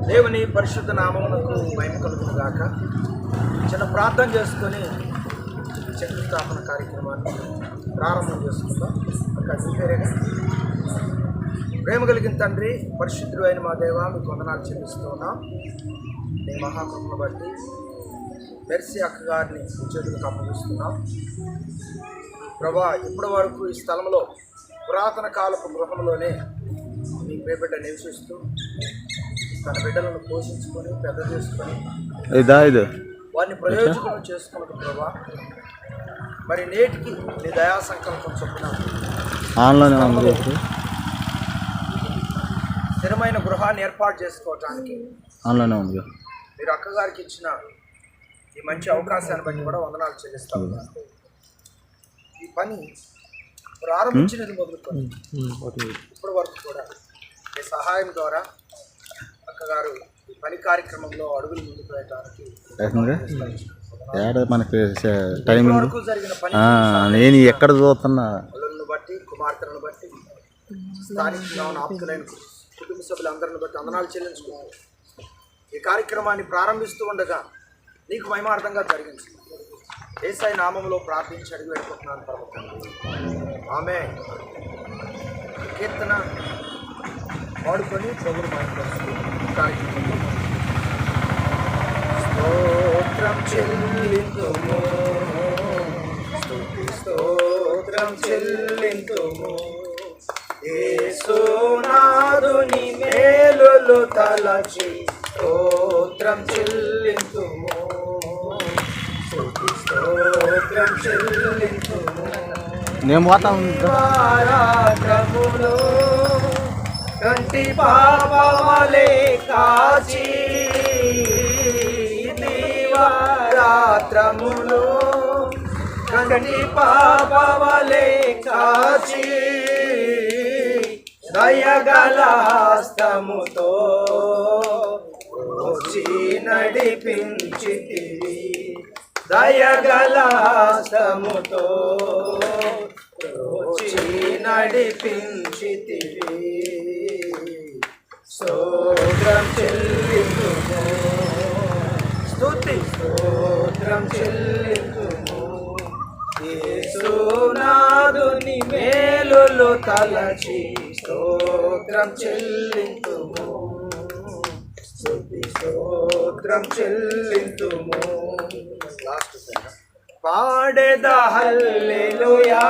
దేవుని పరిశుద్ధ నామమునకు భయం కలుగును గాక చిన్న ప్రార్థన చేసుకొని శంకుస్థాపన కార్యక్రమాన్ని ప్రారంభం చేసుకుందాం. అక్కడ పేరేగా? ప్రేమ కలిగిన తండ్రి పరిశుద్ధుడు అయిన మా దేవ మీకు వందనాలు చెల్లిస్తున్నాం. నీ మహాకృపను బట్టి మెర్సి అక్కగారిని చేతులకు అప్పగిస్తున్నాం. ప్రభా ఇప్పటి వరకు ఈ స్థలంలో పురాతన కాలపు గృహంలోనే మీ పేపట నివసిస్తూ తన బిడ్డలను పోషించుకొని పెద్ద చేసుకొని ఇదా ఇది? వారిని ప్రయోజకులు చేసుకున్నట్టు ప్రభా. మరి నేటికి నీ దయా సంకల్పం చొప్పున ఆన్లైన్ ఉంది ఇప్పుడు. స్థిరమైన గృహాన్ని ఏర్పాటు చేసుకోవటానికి ఆన్లైన్ ఉంది మీరు అక్కగారికి ఇచ్చిన ఈ మంచి అవకాశాన్ని బట్టి కూడా వందనాలు చెల్లిస్తాం. ఈ పని ప్రారంభించినది మొదలుకొని ఇప్పటి వరకు కూడా మీ సహాయం ద్వారా అక్కగారు ఈ పని కార్యక్రమంలో అడుగులు ముందుకు ఏకంగా ఏడ మనకి టైం నేను ఎక్కడ చూస్తున్నా? అల్లులను బట్టి కుమార్తెలను బట్టి స్థానికంగా ఉన్న ఆప్తులైన కుటుంబ సభ్యులందరిని బట్టి వందనాలు చెల్లించుకుంటూ ఈ కార్యక్రమాన్ని ప్రారంభిస్తూ ఉండగా నీకు మహిమార్థంగా జరిగింది. ఏసై నామంలో ప్రార్థించి అడిగి వెళ్ళిపోతున్నాను పర్వతం ఆమె కీర్తన వాడుకొని ప్రభుడు మాట్లాడుతూ కార్యక్రమంలో స్తోత్రం చెల్లింతుము. స్తుతి స్తోత్రం చెల్లింతుము. యేసునాదుని మేలులు తలచి స్తోత్రం చెల్లింతుము. స్తుతి స్తోత్రం చెల్లింతుము. నేను పోతా ఉంది పాపమలే కాచి రాత్రములు కంటి పాపమలే కాచి దయగలాస్తముతో వచ్చి నడిపించితివి. దయగలాస్తముతో వచ్చి నడిపించితివి. స్తోత్రం చెల్లించుము. స్తుతి స్తోత్రం చెల్లించుము. యేసునాదుని మేలులు తలచి స్తోత్రం చెల్లించుము. స్తుతి స్తోత్రం చెల్లించుము. లాస్ట్ పాడెద హల్లెలూయా.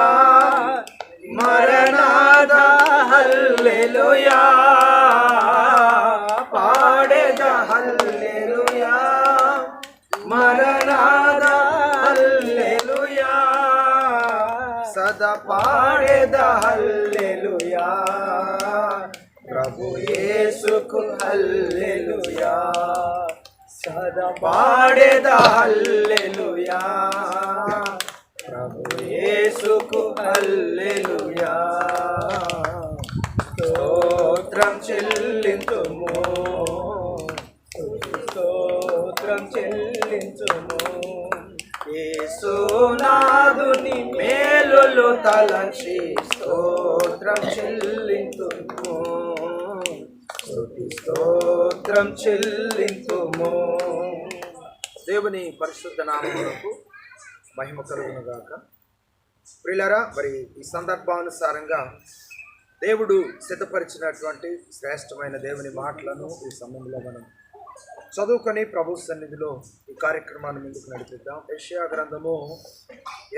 మరణాద హల్లెలూయా. హల్లెలుయా. ప్రభు యేసుకు హల్లెలుయా. సదా పాడెద హల్లెలుయా. ప్రభు యేసుకు హల్లెలుయా. స్తోత్రం చెల్లింతుము స్తోత్రం చెల్లించుము. యేసునాదుని మేలులు తలంచి స్తోత్రం చెల్లింతుము. స్తుతి స్తోత్రం చెల్లింతుము. దేవుని పరిశుద్ధ నామములకు మహిమ కలుగునుగాక. ప్రిలరా మరి ఈ సందర్భానుసారంగా దేవుడు సిద్ధపరిచినటువంటి శ్రేష్టమైన దేవుని మాటలను ఈ సమయంలో మనం చదువుకొని ప్రభు సన్నిధిలో ఈ కార్యక్రమాన్ని ముందుకు నడిపిద్దాం. యెషయా గ్రంథము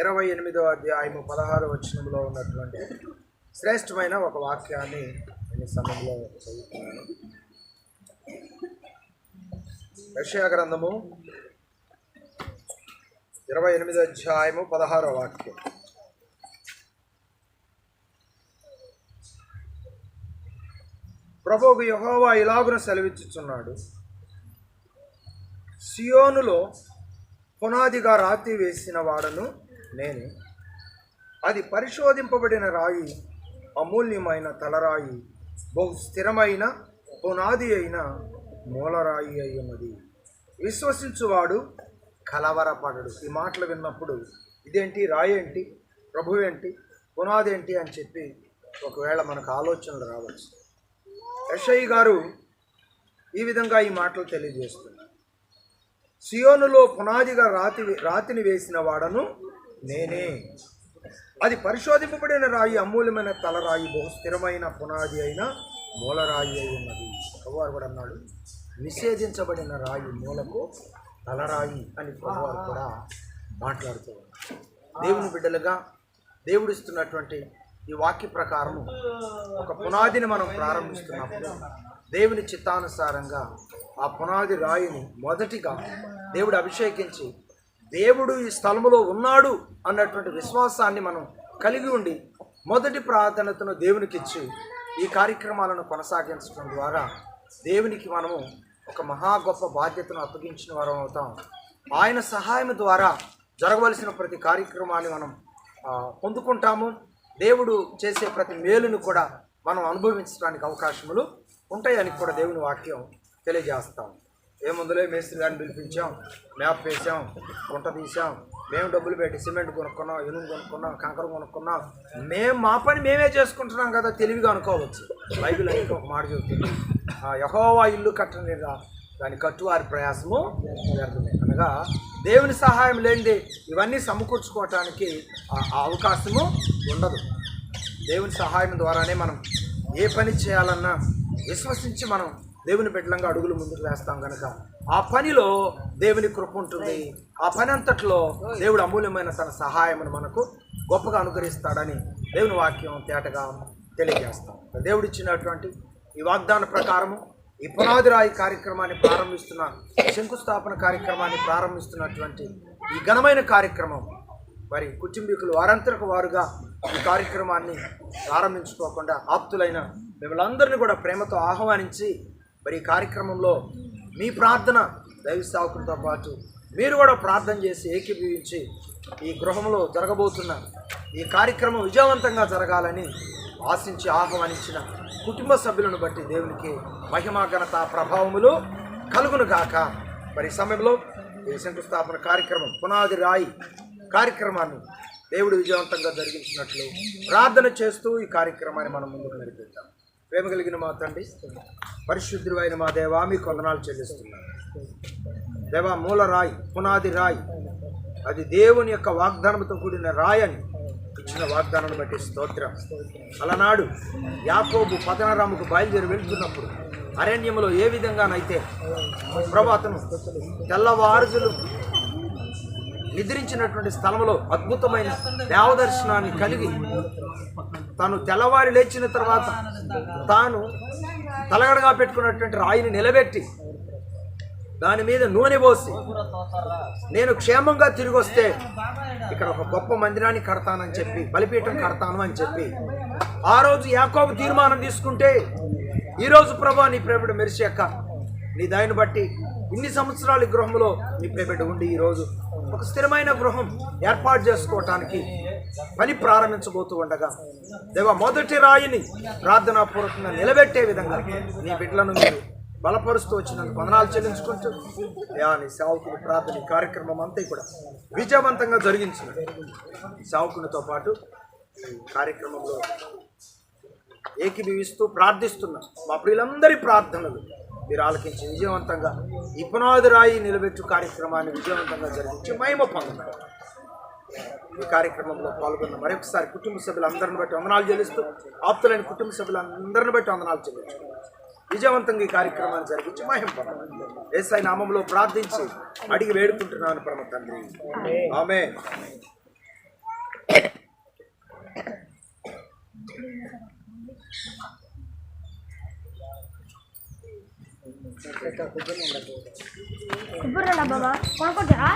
ఇరవై ఎనిమిదో అధ్యాయము పదహారు వచనంలో ఉన్నటువంటి శ్రేష్టమైన ఒక వాక్యాన్ని నేను సమయంలో చదువుతున్నాను. యెషయా గ్రంథము ఇరవై ఎనిమిది అధ్యాయము పదహారో వాక్యం. ప్రభువుకు యహోవా ఇలాగున సెలవిచ్చుచున్నాడు. సియోనులో పునాదిగా రాతి వేసిన వాడను నేను. అది పరిశోధింపబడిన రాయి అమూల్యమైన తలరాయి బహు స్థిరమైన పునాది అయిన మూలరాయి అయ్యున్నది విశ్వసించువాడు కలవరపడడు. ఈ మాటలు విన్నప్పుడు ఇదేంటి రాయి ఏంటి ప్రభు ఏంటి పునాది ఏంటి అని చెప్పి ఒకవేళ మనకు ఆలోచనలు రావచ్చు. యశయ్య గారు ఈ విధంగా ఈ మాటలు తెలియజేస్తుంది సియోనులో పునాదిగా రాతి రాతిని వేసిన వాడను నేనే. అది పరిశోధింపబడిన రాయి అమూల్యమైన తలరాయి బహు స్థిరమైన పునాది అయిన మూలరాయి అయి ఉన్నది. ప్రభువారు కూడా అన్నాడు నిషేధించబడిన రాయి మూలకు తలరాయి అని ప్రభువారు కూడా మాట్లాడుతూ దేవుని బిడ్డలుగా దేవుడిస్తున్నటువంటి ఈ వాక్య ప్రకారము ఒక పునాదిని మనం ప్రారంభిస్తున్నప్పుడు దేవుని చిత్తానుసారంగా ఆ పునాది రాయిని మొదటిగా దేవుడు అభిషేకించి దేవుడు ఈ స్థలములో ఉన్నాడు అన్నటువంటి విశ్వాసాన్ని మనం కలిగి ఉండి మొదటి ప్రాధాన్యతను దేవునికి ఇచ్చి ఈ కార్యక్రమాలను కొనసాగించడం ద్వారా దేవునికి మనము ఒక మహా గొప్ప బాధ్యతను అప్పగించిన వారం అవుతాం. ఆయన సహాయం ద్వారా జరగవలసిన ప్రతి కార్యక్రమాన్ని మనం పొందుకుంటాము. దేవుడు చేసే ప్రతి మేలును కూడా మనం అనుభవించడానికి అవకాశములు ఉంటాయని కూడా దేవుని వాక్యం తెలియజేస్తాం ఏముందులే మేస్త్రి గారిని పిలిపించాం మ్యాప్ వేసాం గుంట తీసాం మేము డబ్బులు పెట్టి సిమెంట్ కొనుక్కున్నాం ఇనుము కొనుక్కున్నాం కంకర కొనుక్కున్నాం. మేము మా పని మేమే చేసుకుంటున్నాం కదా తెలివిగా అనుకోవచ్చు. బైబిల్ అయితే ఒక మాట చెబుతుంది. ఆ యహోవా ఇల్లు కట్టలేదా? దాని కట్టువారి ప్రయాసము వ్యర్థమే. అనగా దేవుని సహాయం లేనిదే ఇవన్నీ సమకూర్చుకోవటానికి ఆ అవకాశము ఉండదు. దేవుని సహాయం ద్వారానే మనం ఏ పని చేయాలన్నా విశ్వసించి మనం దేవుని బిడ్డలంగా అడుగులు ముందుకు వేస్తాం కనుక ఆ పనిలో దేవుని కృప ఉంటుంది. ఆ పని అంతట్లో దేవుడు అమూల్యమైన తన సహాయమును మనకు గొప్పగా అనుగ్రహిస్తాడని దేవుని వాక్యం తేటగా తెలియజేస్తాం. దేవుడిచ్చినటువంటి ఈ వాగ్దాన ప్రకారము ఈ పునాది రాయి కార్యక్రమాన్ని ప్రారంభిస్తున్న శంకుస్థాపన కార్యక్రమాన్ని ప్రారంభిస్తున్నటువంటి ఈ ఘనమైన కార్యక్రమం మరి కుటుంబీకులు వారంతరకు వారుగా ఈ కార్యక్రమాన్ని ప్రారంభించుకోకుండా ఆప్తులైన మిమ్మల్ని అందరినీ కూడా ప్రేమతో ఆహ్వానించి మరి ఈ కార్యక్రమంలో మీ ప్రార్థన దైవ సేవకులతో పాటు మీరు కూడా ప్రార్థన చేసి ఏకీభవించి ఈ గృహంలో జరగబోతున్న ఈ కార్యక్రమం విజయవంతంగా జరగాలని ఆశించి ఆహ్వానించిన కుటుంబ సభ్యులను బట్టి దేవునికి మహిమా ఘనత ప్రభావములు కలుగును గాక. మరి సమయంలో ఈ శంకుస్థాపన కార్యక్రమం పునాది రాయి కార్యక్రమాన్ని దేవుడు విజయవంతంగా జరిగించినట్లు ప్రార్థన చేస్తూ ఈ కార్యక్రమాన్ని మనం ముందుకు నడిపిద్దాం. ప్రేమ కలిగిన మా తండ్రి పరిశుద్ధుడు అయిన మా దేవా మీ కొందనాలు చెల్లిస్తున్నాను. దేవా మూల రాయి పునాది రాయి అది దేవుని యొక్క వాగ్దానంతో కూడిన రాయని ఇచ్చిన వాగ్దానాన్ని బట్టి స్తోత్రం. అలనాడు యాకోబు పతనరాముకు బయలుదేరి వెళ్తున్నప్పుడు అరణ్యంలో ఏ విధంగానైతే ప్రభాతను తెల్లవారుజులు నిద్రించినటువంటి స్థలంలో అద్భుతమైన దేవదర్శనాన్ని కలిగి తాను తెల్లవారి లేచిన తర్వాత తాను తలగడగా పెట్టుకున్నటువంటి రాయిని నిలబెట్టి దాని మీద నూనె పోసి నేను క్షేమంగా తిరిగి వస్తే ఇక్కడ ఒక గొప్ప మందిరాన్ని కడతానని చెప్పి బలిపీఠం కడతాను అని చెప్పి ఆ రోజు యాకోబు తీర్మానం తీసుకుంటే ఈరోజు ప్రభా నీ ప్రేమిడ మెరిసేక్క నీ దాన్ని బట్టి ఇన్ని సంవత్సరాల గృహంలో నీ ప్రేమిడ ఉండి ఈరోజు ఒక స్థిరమైన గృహం ఏర్పాటు చేసుకోవటానికి పని ప్రారంభించబోతూ ఉండగా దేవ మొదటి రాయిని ప్రార్థనాపూర్వకంగా నిలబెట్టే విధంగా నీ బిడ్డలను మీరు బలపరుస్తూ వచ్చినందుకు వందనాలు చెల్లించుకుంటూ యా నీ సేవకుని ప్రార్థన కార్యక్రమం అంతా కూడా విజయవంతంగా జరిగించిన. సేవకునితో పాటు ఈ కార్యక్రమంలో ఏకీభవిస్తూ ప్రార్థిస్తున్నా మా ప్రియులందరి ప్రార్థనలు మీరు ఆలకించి విజయవంతంగా ఇపనాది రాయి నిలబెట్టు కార్యక్రమాన్ని విజయవంతంగా జరిగించి మహిమ పొందడం ఈ కార్యక్రమంలో పాల్గొన్న మరొకసారి కుటుంబ సభ్యులందరిని బట్టి వందనాలు చెల్లిస్తూ ఆప్తులైన కుటుంబ సభ్యులందరిని బట్టి వందనాలు చెల్లించు. విజయవంతంగా ఈ కార్యక్రమాన్ని జరిగించి మహిమ పొందాలి ఏసై నామంలో ప్రార్థించి అడిగి వేడుకుంటున్నాను పరమ తండ్రి. ఆమె కొబ్బరి బాబా కొనుక్కుంటారా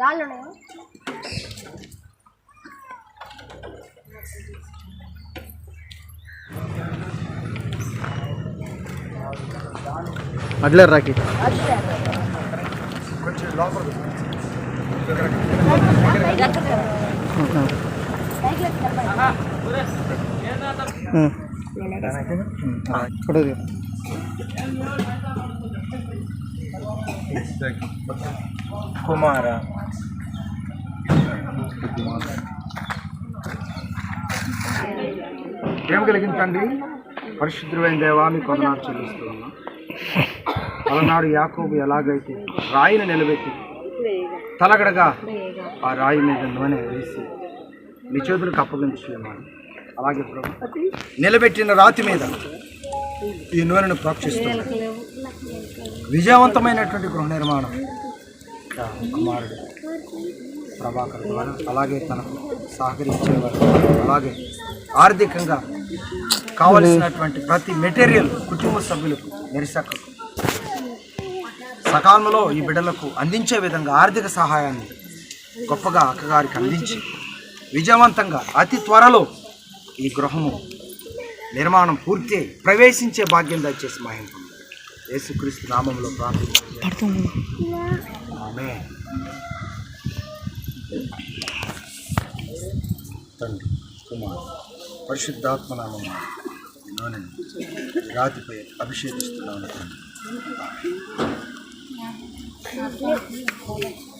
రాళ్ళు ఉన్నాయా అట్లే రాకి కొంచెం లోపల ఇప్పుడు కుమార. ప్రేమ కలిగిన తండ్రి? పరిశుద్ధమైన దేవా మీ కొననాడు చెల్లిస్తూ ఉన్నాం అలనాడు యాకోబు ఎలాగైతే రాయిని నిలబెట్టి తలగడగా ఆ రాయి మీద నూనె వేసి మీ చేతులకు అప్పగించున్నాను అలాగే ప్రభు నిలబెట్టిన రాతి మీద ఈ నూనెను ప్రోక్షిస్తున్నాను విజయవంతమైనటువంటి గృహ నిర్మాణం. కుమారుడు ప్రభాకర్ ద్వారా అలాగే తనకు సహకరించేవారు అలాగే ఆర్థికంగా కావలసినటువంటి ప్రతి మెటీరియల్ కుటుంబ సభ్యులకు నిరసకకు సకాలంలో ఈ బిడ్డలకు అందించే విధంగా ఆర్థిక సహాయాన్ని గొప్పగా అక్కగారికి అందించి విజయవంతంగా అతి త్వరలో ఈ గృహము నిర్మాణం పూర్తి ప్రవేశించే భాగ్యం దయచేసి మహిం యేసుక్రీస్తు నామంలో ప్రార్థించాము ఆమె తండ్రి కుమార్ పరిశుద్ధాత్మ నామం రాతిపై అభిషేకిస్తున్నాను తండ్రి 你这说